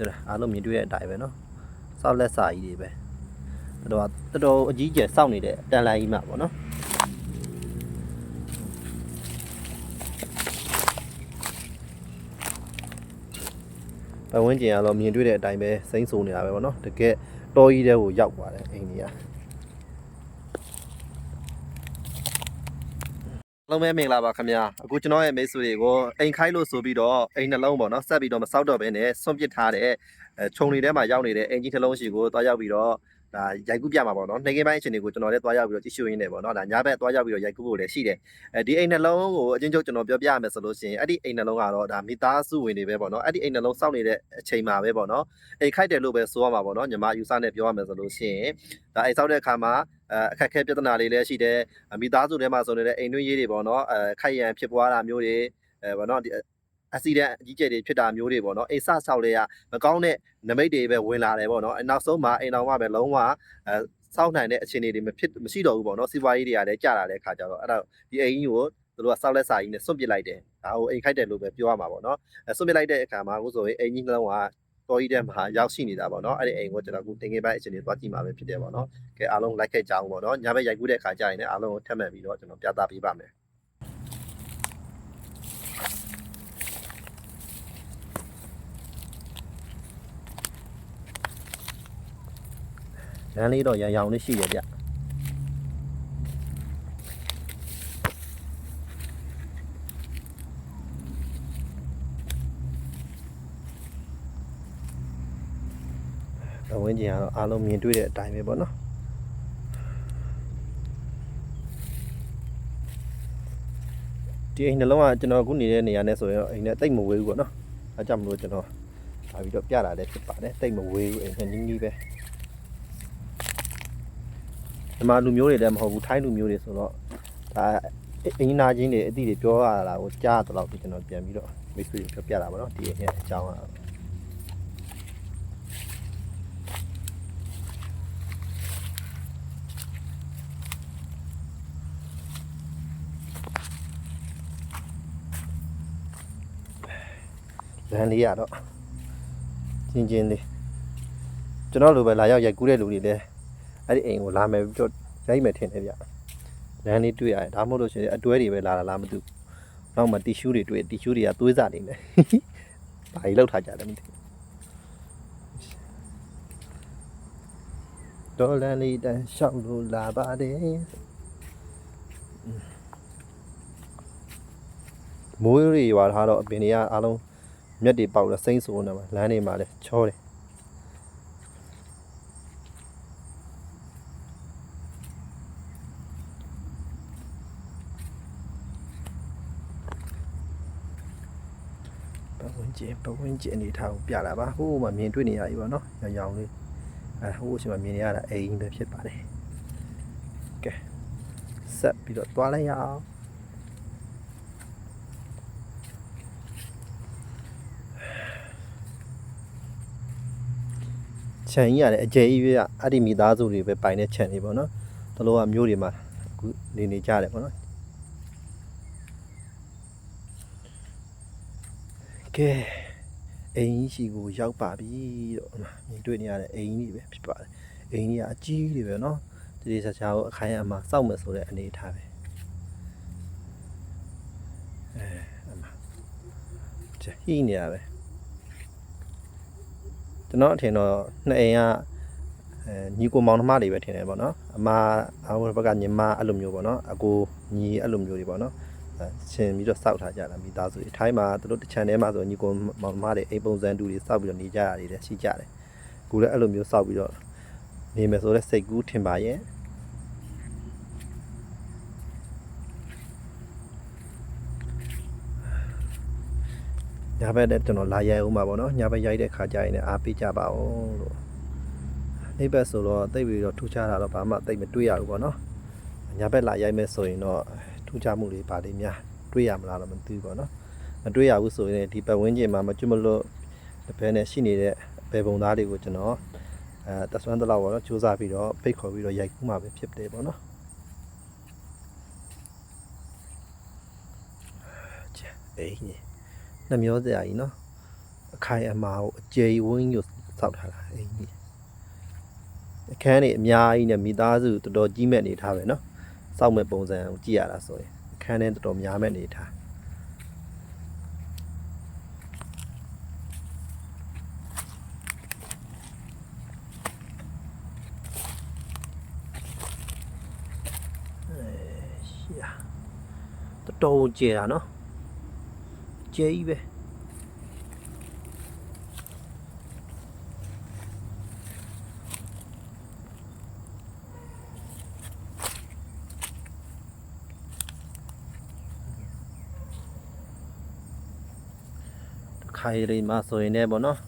ပြောတာအားလုံးမြင်တွေ့တဲ့အတိုင်းပဲနော်စောက်လက်စာကြီးတွေပဲတော်တော်တော်အကြီးကျယ်စောက်နေတဲ့တန်လိုင်းကြီးမှာပေါ့နော်ပတ်ဝန်းကျင်ကတော့မြင်တွေ့တဲ့အတိုင်းပဲစိမ့်ဆုံနေတာပဲပေါ့နော်တကယ်တော်ကြီးတဲ့ကိုရောက်သွားတယ်အိမ်ကြီးက လုံးမဲမင်္ဂလာပါခင်ဗျာအခုကျွန်တော်ရဲ့မိတ်ဆွေတွေကိုအိမ်ခိုင်းလို့ဆိုပြီးတော့အိမ်နှလုံးပေါ့နော်ဆက်ပြီးတော့မစောက်တော့ဘဲနဲ့ဆွန့်ပစ်ထားတဲ့အဲခြုံတွေထဲမှာရောက်နေတဲ့အိမ်ကြီးနှလုံးရှိကိုတွားရောက်ပြီးတော့ ဒါရိုက်ကူးပြမှာပေါ့နော်နေကင်းပိုင်းအချိန်တွေကိုကျွန်တော်လည်းတွားရောက်ပြီးတော့ကြည့်ရှုရင်းနေပေါ့နော်ဒါညာဘက်တွားရောက်ပြီးတော့ရိုက်ကူးဖို့လည်းရှိတယ်အဲဒီအိမ်နှလုံးကိုအချင်းချုပ်ကျွန်တော်ပြောပြရမယ်ဆိုလို့ရှိရင်အဲ့ဒီအိမ်နှလုံးကတော့ဒါမိသားစုဝင်တွေပဲပေါ့နော်အဲ့ဒီအိမ်နှလုံးစောက်နေတဲ့အချိန်မှာပဲပေါ့နော်အိမ်ခိုက်တယ်လို့ပဲဆိုရမှာပေါ့နော်ညီမယူဆနဲ့ပြောရမယ်ဆိုလို့ရှိရင်ဒါအိမ်စောက်တဲ့အခါမှာအဲအခက်အခဲပြဿနာလေးလည်းရှိတယ်အမိသားစုထဲမှာဆိုနေတဲ့အိမ်တွင်းရေးတွေပေါ့နော်အဲခိုက်ရန်ဖြစ်ပွားတာမျိုးတွေအဲပေါ့နော် ဒီအက်ဆီဒန့်အကြီးကျယ်တွေဖြစ်တာမျိုးတွေပေါ့နော်အိမ်ဆဆောက်လေကမကောင်းတဲ့နမိတ်တွေပဲဝင်လာတယ်ပေါ့နော်အဲနောက်ဆုံးမှာအိမ်တော်ကပဲလုံးဝအဲစောက်နိုင်တဲ့အခြေအနေတွေမဖြစ်မရှိတော့ဘူးပေါ့နော်စီးပွားရေးတွေကလည်းကြာလာတဲ့ခါကျတော့အဲ့ဒါဒီအိမ်ကြီးကိုသူတို့ကစောက်လက်စာကြီးနဲ့စွန့်ပစ်လိုက်တယ်ဒါကိုအိမ်ခိုက်တယ်လို့ပဲပြောရမှာပေါ့နော်အဲစွန့်ပစ်လိုက်တဲ့အခါမှာအခုဆိုရင်အိမ်ကြီးနှလုံးကတော်ကြီးတဲ့မှာရောက်ရှိနေတာပေါ့နော်အဲ့ဒီအိမ်ကိုကျွန်တော်အခုတင်ငယ်ပိုင်းအခြေအနေသွားကြည့်မှာပဲဖြစ်တယ်ပေါ့နော်ကဲအားလုံးလိုက်ခဲ့ကြအောင်ပေါ့နော်ညာဘက်ရိုက်ကူးတဲ့အခါကျရင်လည်းအားလုံးကိုထပ်မှတ်ပြီးတော့ကျွန်တော်ပြသပေးပါမယ် လမ်းလေးတော့ရန်ရောင်လေးရှိတယ်ဗျအဝင်းကျင်ကတော့အားလုံးမြင်တွေ့တဲ့အတိုင်းပဲပေါ့နော်ဒီအိမ်နှလုံးကကျွန်တော်အခုနေတဲ့နေရာနဲ့ဆိုရင်တော့အိမ်နဲ့တိတ်မဝေးဘူးပေါ့နော်အဲကြောင့်မလို့ကျွန်တော်လာပြီးတော့ပြတာလည်းဖြစ်ပါတယ်တိတ်မဝေးဘူးအိမ်နဲ့နီးနီးပဲ မြန်မာလူမျိုးတွေလည်းမဟုတ်ဘူးထိုင်းလူမျိုးတွေဆိုတော့ဒါအင်းနာချင်းတွေအသည့်တွေပြောရတာကိုကြားတော့ဒီကျွန်တော်ပြန်ပြီးတော့မိတ်ဆွေပြောပြတာပေါ့နော်ဒီအိမ်ရဲ့အကြောင်းကတော့လမ်းလေးရတော့ချင်းချင်းလေးကျွန်တော်လိုပဲလာရောက်ရိုက်ကူးတဲ့လူတွေလည်း အဲ့ဒီအိမ်ကိုလာမယ်ပြီးတော့ရိုက်မယ်ထင်တယ်ဗျလမ်းလေးတွေ့ရတယ်ဒါမှမဟုတ်လို့ရှိရင်အတွဲတွေပဲလာတာလားမသိဘူးနောက်မှတီရှူးတွေတွေ့တီရှူးတွေကသွေးစားနေတယ်ဘာကြီးလောက်ထားကြတယ်မသိဘူးဒေါ်လာလေးတန်ရှောက်လို့လာပါတယ်မိုးရီရွာထားတော့အပင်တွေကအားလုံးမြက်တွေပေါက်တော့စိမ့်ဆိုးနေမှာလမ်းတွေမှာလည်းချောတယ် ကျင်ပဝန်းကျင်အနေထားကိုပြတာပါဟိုးမှာမြင်တွေ့နေရပြီပေါ့နော်ရောင်ရောင်လေးအဲဟိုးအချိန်မှာမြင်နေရတာအိမ်ပဲဖြစ်ပါတယ်ကဲဆက်ပြီးတော့တွားလိုက်ရအောင်ခြံကြီးရတယ်အကျယ်ကြီးပဲကအဲ့ဒီမိသားစုတွေပဲပိုင်တဲ့ခြံတွေပေါ့နော်တလို့ကမျိုးတွေမှာအခုနေနေကြတယ်ပေါ့နော် ကဲအိမ်ကြီးရှိကိုရောက်ပါပြီတော့မြင်တွေ့နေရတဲ့အိမ်ကြီးပဲဖြစ်ပါတယ်အိမ်ကြီးကအကြီးတွေပဲနော်ဒီဒီဆက်ချာကိုအခိုင်အမာစောက်မယ်ဆိုတဲ့အနေအထားပဲအဲအမချဟိနေရပဲကျွန်တော်အထင်တော့နှစ်အိမ်ကအဲညီကိုမောင်နှမတွေပဲထင်တယ်ပေါ့နော်အမအဝဘက်ကညီမအဲ့လိုမျိုးပေါ့နော်အကိုညီအဲ့လိုမျိုးတွေပေါ့နော်အဲ ရှင်ပြီးတော့စောက်ထားကြတာမိသားစုတွေထိုင်းမှာသူတို့တစ်ချန်ထဲမှာဆိုညီကိုမောင်နှမတွေအိမ်ပုံစံတူတွေစောက်ပြီးတော့နေကြရတယ်လည်းရှိကြတယ်အခုလည်းအဲ့လိုမျိုးစောက်ပြီးတော့နေမယ်ဆိုတော့စိတ်ကူးထင်ပါရဲ့ညဘက်နဲ့ကျွန်တော်လာရိုက်အောင်ပါပေါ့နော်ညဘက်ရိုက်တဲ့ခါကျရင်လည်းအားပေးကြပါဦးလို့အိပ်ဘက်ဆိုတော့တိတ်ပြီးတော့ထူးခြားတာတော့ဘာမှတိတ်မတွေ့ရဘူးပေါ့နော်ညဘက်လာရိုက်မယ်ဆိုရင်တော့ ထူးခြားမှုတွေပါလိမ့်များတွေ့ရမလားတော့မသိဘူးပေါ့နော်မတွေ့ရဘူးဆိုရင်ဒီပတ်ဝန်းကျင်မှာမကျွတ်မလွတ်တစ်ဖက်နဲ့ရှိနေတဲ့ဘယ်ပုံသားတွေကိုကျွန်တော်အဲတဆွမ်းတလောက်ပေါ့နော်စူးစမ်းပြီးတော့ဖိတ်ခေါ်ပြီးတော့ရိုက်ကူးမှာပဲဖြစ်တယ်ပေါ့နော်ကျအေးညနှမျောစရာကြီးနော်အခိုင်အမာကိုအကျေဝင်းညို့စောက်ထားတာအေးညအခန်းတွေအများကြီးနဲ့မိသားစုတော်တော်ကြီးမဲ့နေထားပဲနော် စောက်မဲ့ပုံစံကိုကြည့်ရတာဆိုရင်အခန်းထဲတော်တော်များမဲ့အနေထားရှိရတော်တော်ကျေတာเนาะကျေကြီးပဲ ခိုင်ရီမှာဆိုရင်လည်းပေါ့နော်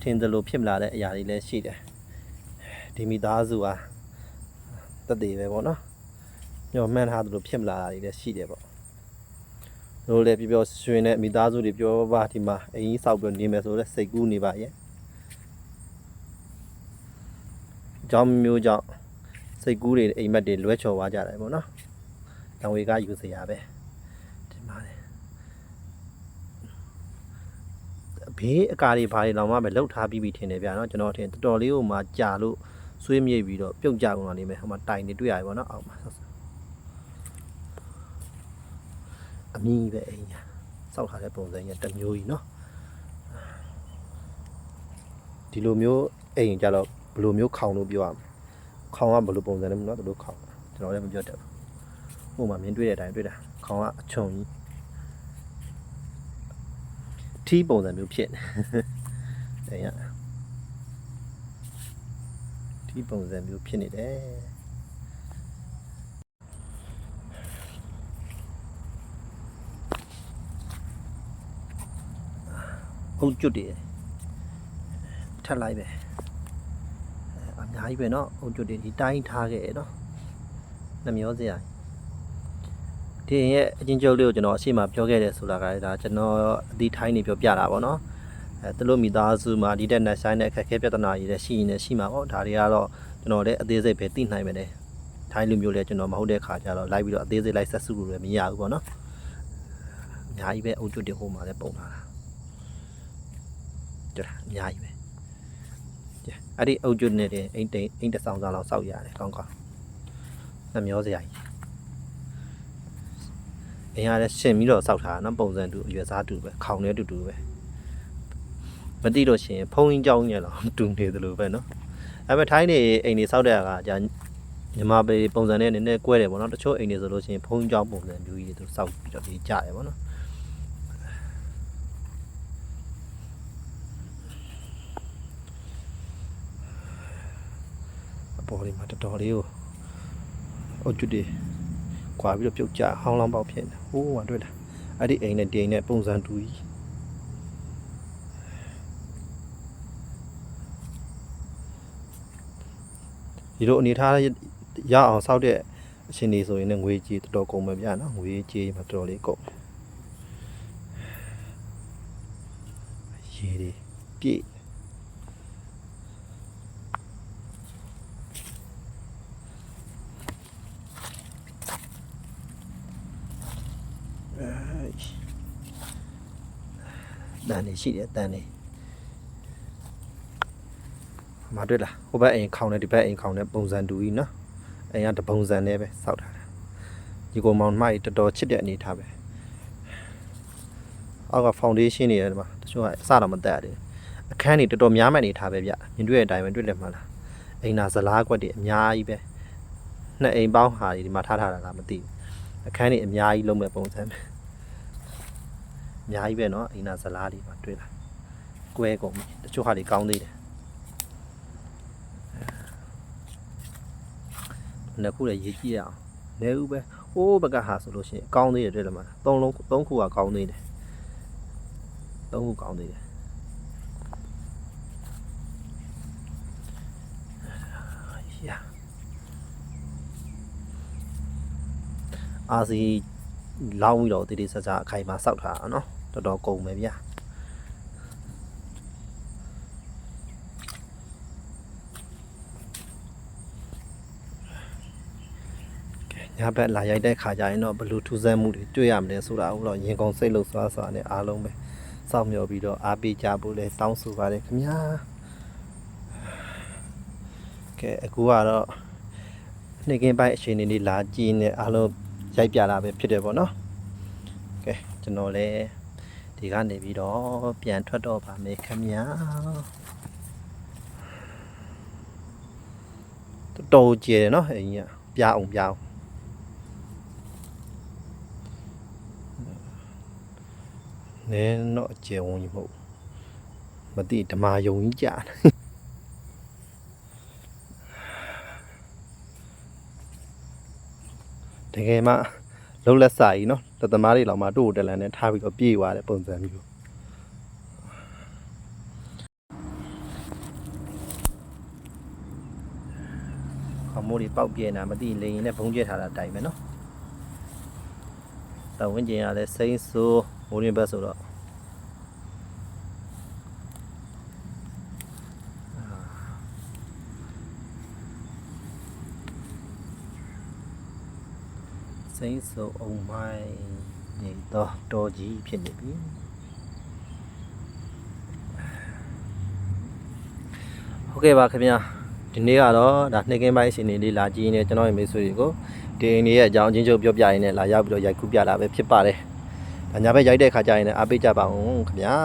ထင်တယ်လို့ဖြစ်မလာတဲ့အရာတွေလည်းရှိတယ်ဒီမိသားစုဟာတက်သေးပဲပေါ့နော်ညော်မှန်းထားတယ်လို့ဖြစ်မလာတာတွေလည်းရှိတယ်ပေါ့တို့လည်းပြောပြောရွှင်တဲ့မိသားစုတွေပြောပါဒီမှာအရင်ဆောက်ပြီးနေမယ်ဆိုတော့စိတ်ကူးနေပါရဲ့ကြောင်းမျိုးကြောင့်စိတ်ကူးတွေအိမ်မက်တွေလွဲချော်သွားကြတယ်ပေါ့နော်တောင်ဝေကယူစရာပဲဒီမှာလေ ဘေးအကာတွေဘာတွေလောင်မှပဲလှုပ်ထားပြီးပြီထင်တယ်ဗျာနော်ကျွန်တော်ထင်တော်တော်လေးဟိုမှာကြာလို့ဆွေးမြေ့ပြီးတော့ပြုတ်ကြကုန်လာနေမယ်ဟိုမှာတိုင်တွေတွေ့ရတယ်ပေါ့နော်အောက်မှာအမီးပဲအိမ်ညာစောက်ထားတဲ့ပုံစံကြီးတစ်မျိုးကြီးနော်ဒီလိုမျိုးအိမ်ကြတော့ဘယ်လိုမျိုးခေါင်လို့ပြောရမလဲခေါင်ကဘယ်လိုပုံစံလဲမနော်တို့ခေါင်ကျွန်တော်လည်းမပြောတတ်ဘူးဟိုမှာမြင်တွေ့တဲ့အတိုင်းတွေ့တာခေါင်ကအချုံကြီး ထီးပုံစံမျိုးဖြစ်နေတယ်ရထီးပုံစံမျိုးဖြစ်နေတယ်ဟုတ်ကျွတ်တယ်ထက်လိုက်ပဲအဲအများကြီးပဲเนาะဟုတ်ကျွတ်တယ်ဒီတိုင်းထားခဲ့เนาะနှမျောစရာကြီး ဒီရဲ့အချင်းကျုပ်လေးကိုကျွန်တော်အရှိမပြောခဲ့တယ်ဆိုတာကလည်းဒါကျွန်တော်အသီးထိုင်းနေပြောပြတာပေါ့နော်အဲသူတို့မိသားစုမှာဒီတက်နဲ့ဆိုင်တဲ့အခက်အခဲပြဿနာတွေလည်းရှိရင်လည်းရှိမှာပေါ့ဒါတွေကတော့ကျွန်တော်လည်းအသေးစိတ်ပဲသိနိုင်မယ်လေထိုင်းလူမျိုးလည်းကျွန်တော်မဟုတ်တဲ့ခါကျတော့လိုက်ပြီးတော့အသေးစိတ်လိုက်ဆက်စုလို့လည်းမရဘူးပေါ့နော်အများကြီးပဲအုပ်ကျွတ်တင်ဟိုမှာလည်းပုံလာတာကြတာအများကြီးပဲကြအဲ့ဒီအုပ်ကျွတ်နဲ့တင်အိမ်တိန်အိမ်တစ်ဆောင်ဆောင်လောက်စောက်ရတယ်ကောင်းကောင်းနှမျောစရာကြီး အင်အားလည်းရှင်ပြီးတော့စောက်ထားတာနော်ပုံစံတူအရွယ်စားတူပဲခေါင်းလည်းတူတူပဲမသိလို့ရှရင်ဖုံးရင်းကြောင်းညက်တော့တူနေသလိုပဲနော်အဲ့မဲ့ထိုင်းနေအိမ်နေစောက်တဲ့အခါကြာညီမပေပုံစံနဲ့နည်းနည်းကွဲတယ်ပေါ့နော်တချို့အိမ်နေဆိုလို့ရှရင်ဖုံးကြောင်းပုံစံမျိုးကြီးတွေသူစောက်ပြီးတော့ဒီကြတယ်ပေါ့နော်အပေါ်လေးမှာတော်တော်လေးကိုအုတ်ကျွတ်တွေ ခွာပြီးတော့ပြုတ်ကျဟောင်းလောင်းပေါက်ဖြစ်နေဟိုးမှာတွေ့လားအဲ့ဒီအိမ်နဲ့ဒီအိမ်နဲ့ပုံစံတူကြီးဒီလိုအနေထားရအောင်စောက်တဲ့အချိန်ကြီးဆိုရင်လည်းငွေကြီးတော်တော်ကုန်မယ်ဗျာနော်ငွေကြီးမှာတော်တော်လေးကုန်ရေတွေပြည့် တန်နေရှိတယ်တန်နေမတွေ့လားဟိုဘက်အိမ်ခေါင်းနဲ့ဒီဘက်အိမ်ခေါင်းနဲ့ပုံစံတူကြီးနော်အိမ်ကတပုံစံနဲ့ပဲစောက်ထားတာဒီကောင်မောင်မိုက်တော်တော်ချစ်တဲ့အနေထားပဲအောက်ကဖောင်ဒေးရှင်းနေတယ်ဒီမှာတချို့ကအစတော့မတက်ရတယ်အခန်းတွေတော်တော်များမဲ့အနေထားပဲဗျမြင်တွေ့တဲ့အတိုင်းပဲတွေ့တယ်မလားအိမ်နာဇလားကွက်တွေအများကြီးပဲနှစ်အိမ်ပေါင်းဟာဒီမှာထားထားတာလားမသိဘူးအခန်းတွေအများကြီးလုံးမဲ့ပုံစံပဲ အများကြီးပဲเนาะအိမ်နာဇလားတွေမှာတွေ့လာကွဲကုန်ပြီတချို့ဟာတွေကောင်းသေးတယ်နှစ်ခုလည်းရေးကြည့်ရအောင်နေဦးပဲဟိုးဘက်ကဟာဆိုလို့ရှိရင်ကောင်းသေးတယ်တွေ့တယ်မလားသုံးလုံးသုံးခုကကောင်းသေးတယ်သုံးခုကောင်းသေးတယ်ယာအာစီလောင်းပြီးတော့တည်တည်ဆဆအခိုင်မှာစောက်ထားတာเนาะ တော်တော်ကုန်ပဲဗျာကဲညဘက်လာရိုက်တဲ့ခါကျရင်တော့ဘယ်လူထူးဆန်းမှုတွေတွေ့ရမလဲဆိုတာဟုတ်တော့ရင်ကုန်စိတ်လို့သွားဆိုတာနဲ့အားလုံးပဲစောင့်မျှော်ပြီးတော့အားပေးကြဖို့လဲတောင်းဆိုပါတယ်ခင်ဗျာကဲအခုကတော့နေ့ကင်းပိုင်းအချိန်နေလေးလာကြည့်နေအားလုံးရိုက်ပြလာပဲဖြစ်တယ်ပေါ့နော်ကဲကျွန်တော်လည်း ဒီကနေပြီးတော့ပြန်ထွက်တော့ပါမယ်ခင်ဗျာတော်တော်ကျယ်တယ်နော်အဲ့ကြီးကပြအောင်ပြအောင်နည်းတော့အကျယ်ဝန်းကြီးမဟုတ်ဘူးမသိဓမ္မယုံကြီးကြာတယ်တကယ်မှ လုံးလက်စာကြီးနော်လက်သမားတွေလောက်မှတို့ကိုတလန်နဲ့ထားပြီးတော့ပြေးသွားတဲ့ပုံစံမျိုးခမိုးတွေပေါက်ပြဲနေတာမသိလေရင်လည်းဘုံကျဲထားတာတိုင်ပဲနော်တော်ဝင်ကျင်ကလည်းစိမ့်ဆိုးမိုးရင်ဘက်ဆိုတော့ စိမ့်စုံအောင်မိုင်းနေတော့တော်ကြီးဖြစ်နေပြီဟုတ်ကဲ့ပါခင်ဗျာဒီနေ့ကတော့ဒါနှစ်ကင်းပိုင်းအရှင်နေလေးလာကြည့်နေကျွန်တော်ရဲ့မိတ်ဆွေတွေကိုဒီအိမ်လေးရဲ့အကြောင်းအချင်းချုပ်ပြောပြရင်းနဲ့လာရောက်ပြီးတော့ရိုက်ကူးပြတာပဲဖြစ်ပါတယ်ဒါညာဘက်ရိုက်တဲ့ခါကျရင်လည်းအားပေးကြပါအောင်ခင်ဗျာ